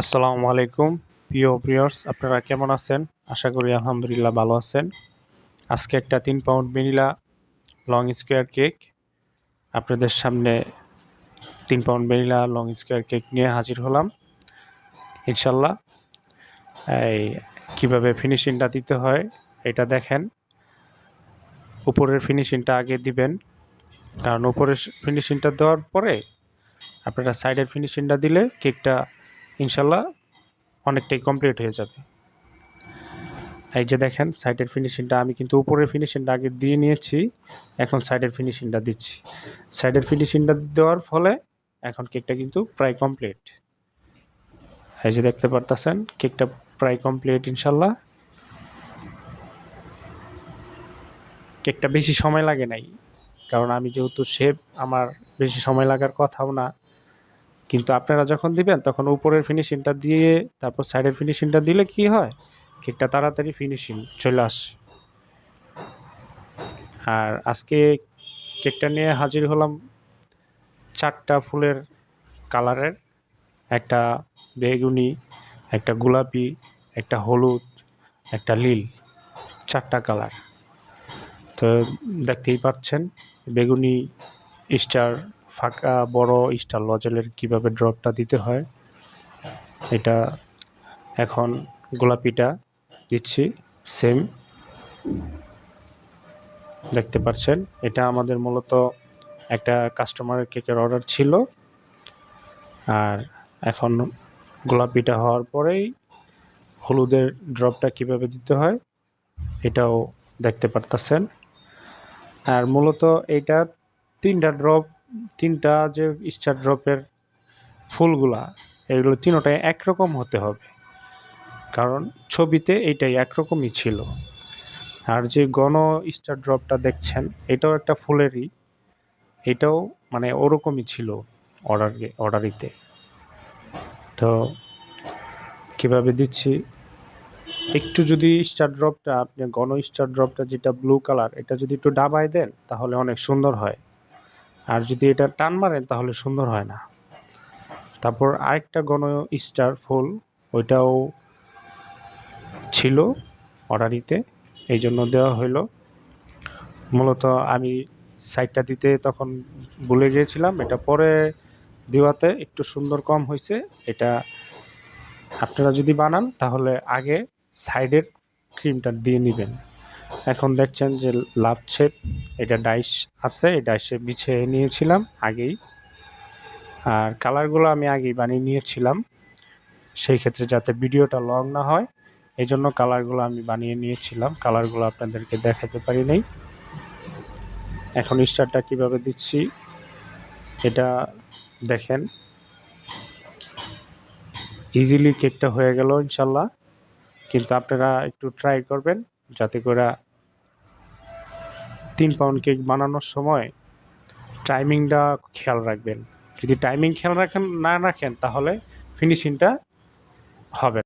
আসসালামু আলাইকুম। প্রিয় প্রিয়র্স আপনারা কেমন আছেন? আশা করি আলহামদুলিল্লাহ ভালো আছেন। আজকে একটা তিন pound vanilla long square cake. আপনাদের সামনে তিন pound vanilla long square cake নিয়ে হাজির হলাম। ইনশাল্লাহ এই কীভাবে ফিনিশিংটা দিতে হয়, এটা দেখেন। উপরের ফিনিশিংটা আগে দিবেন। কারণ উপরের ফিনিশিংটা দেওয়ার পরে আপনারা সাইডের ফিনিশিংটা দিলে কেকটা ইনশাল্লাহ অনেকটাই কমপ্লিট হয়ে যাবে। এই যে দেখেন সাইডের ফিনিশিংটা আমি কিন্তু উপরের ফিনিশিংটা আগে দিয়ে নিয়েছি, এখন সাইডের ফিনিশিংটা দিচ্ছি। সাইডের ফিনিশিংটা দেওয়ার ফলে এখন কেকটা কিন্তু প্রায় কমপ্লিট এই যে দেখতে পারতেছেন কেকটা প্রায় কমপ্লিট ইনশাল্লাহ। কেকটা বেশি সময় লাগে নাই, কারণ আমি যেহেতু শেপ আমার বেশি সময় লাগার কথাও না। কিন্তু আপনারা যখন দিবেন, তখন উপরের ফিনিশিংটা দিয়ে, তারপর সাইডের ফিনিশিংটা দিলে কি হয়? কেকটা তাড়াতাড়ি ফিনিশিং চলে আসে। আর আজকে কেকটা নিয়ে হাজির হলাম চারটা ফুলের কালারের। একটা বেগুনি, একটা গোলাপি, একটা হলুদ, একটা লীল চারটা কালার। তো দেখতেই পাচ্ছেন, বেগুনি, স্টার ফাঁকা বড় স্টার লজেলের কীভাবে ড্রপটা দিতে হয়, এটা এখন গোলাপিটা দিচ্ছি সেম দেখতে পাচ্ছেন, এটা আমাদের মূলত একটা কাস্টমারের কেকের অর্ডার ছিল। আর এখন গোলাপিটা হওয়ার পরেই হলুদের ড্রপটা কীভাবে দিতে হয়, এটাও দেখতে পারতেছেন। আর মূলত এইটা তিনটা ড্রপ তিনটা যে স্টার ড্রপের ফুলগুলা, এগুলো তিনোটাই একরকম হতে হবে। কারণ ছবিতে এইটাই একরকমই ছিল। আর যে গণ স্টার ড্রপটা দেখছেন, এটাও একটা ফুলেরই, এটাও মানে ওরকমই ছিল অর্ডার অর্ডারিতে। তো কীভাবে দিচ্ছি? একটু যদি স্টার ড্রপটা আপনি গণ স্টার ড্রপটা যেটা ব্লু কালার, এটা যদি একটু ডাবায় দেন, তাহলে অনেক সুন্দর হয়। আর যদি এটা টান মারেন তাহলে সুন্দর হয় না। তারপর আরেকটা গণ স্টার ফুল, ওইটাও ছিল অর্ডারিতে এই জন্য দেওয়া হইল। মূলত আমি সাইডটা দিতে তখন ভুলে গিয়েছিলাম, এটা পরে দেওয়াতে একটু সুন্দর কম হয়েছে এটা আপনারা যদি বানান তাহলে আগে সাইডের ক্রিমটা দিয়ে নেবেন। এখন দেখছেন যে লাভ শেপ এটা ডাইস আছে, এই ডাইসে বিছিয়ে নিয়েছিলাম আগেই। আর কালারগুলো আমি আগেই বানিয়ে নিয়েছিলাম। সেই ক্ষেত্রে যাতে ভিডিওটা লং না হয়, এই জন্য কালারগুলো আমি বানিয়ে নিয়েছিলাম। কালারগুলো আপনাদেরকে দেখাতে পারি নাই। এখন স্টারটা কীভাবে দিচ্ছি, এটা দেখেন। ইজিলি কেকটা হয়ে গেল ইনশাল্লাহ। কিন্তু আপনারা একটু ট্রাই করবেন, যাতে করে তিন পাউন্ড কেক বানানোর সময় টাইমিংটা খেয়াল রাখবেন। যদি টাইমিং খেয়াল রাখেন, না রাখেন, তাহলে ফিনিশিংটা হবে।